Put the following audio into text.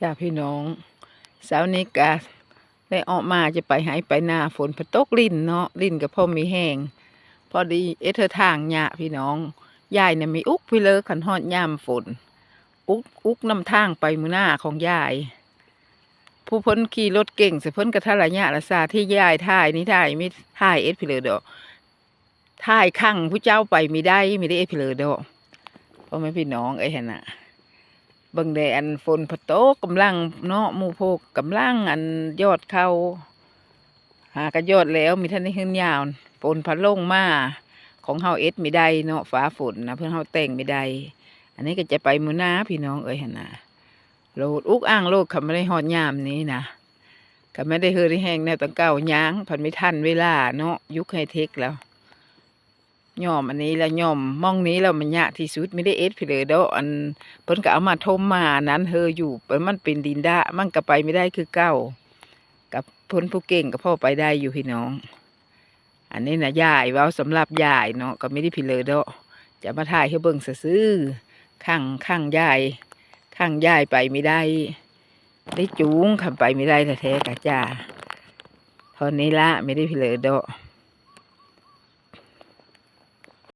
จ้าพี่น้องเสาร์นี้กาได้ออกมาจะไปหายไปหน้าฝนพะตกลิ่นเนาะลิ่นกับพ่อมีแห้งพอดีเอเธอทางหยะพี่น้องยายเนี่ยมีอุกพี่เลิกขันฮอดย่ามฝน อุกอุกนำทางไปมือหน้าของยาย ผู้พ้นขี่รถเก่งเสพ้นกระทะระยะละซาที่ยายถ่ายนี่ถ่ายไม่ถ่ายเอสพี่เลยดอกถ่ายข้างผู้เจ้าไปไม่ได้ไม่ได้เอสพี่เลยดอกเพราะไม่พี่น้องไอ้เห็นน่ะ เบิ่งได้อันฝนพะโตกกำลังเนาะหมู่พวกกำลังอันยอดเขาหากระยอดแล้วมีท่านได้ขึ้นยาวฝนพัดลงมาของเฮาเอ็ดไม่ได้เนาะฟ้าฝนนะเพื่อนเฮาแต่งไม่ได้อันนี้ก็จะไปมือหน้าพี่น้องเอ้ยหั่นน่ะโลดอุกอ่างโลดเขาไม่ได้หอดยามนี้นะก็ไม่ได้เฮือได้แห้งแนวตังเก่าย้างพันไม่ทันเวลาเนาะยุคไฮเทคแล้ว ย่อมอันนี้แล้วย่อมมองนี้แล้วมันยากที่สุดไม่ได้เอ็ดพี่เลยเด้ออันเพิ่นก็เอามาทมมานั้นเฮออยู่เปิ้นมันเป็นดินดามันก็ไปไม่ได้คือเก้า กับเพ้นผู้เก่งก็พ่อไปได้อยู่พี่น้อง อันนี้นะยายเว้าสำหรับยายเนาะก็ไม่ได้พิเลยเด้อจะมาถ่ายให้เบิ่งซื่อข้างข้างยายข้างยายไปไม่ได้ ได้จูงคำไปไม่ได้แท้ๆกะจ้าเท่านี้ละไม่ได้พิเลยเด้อ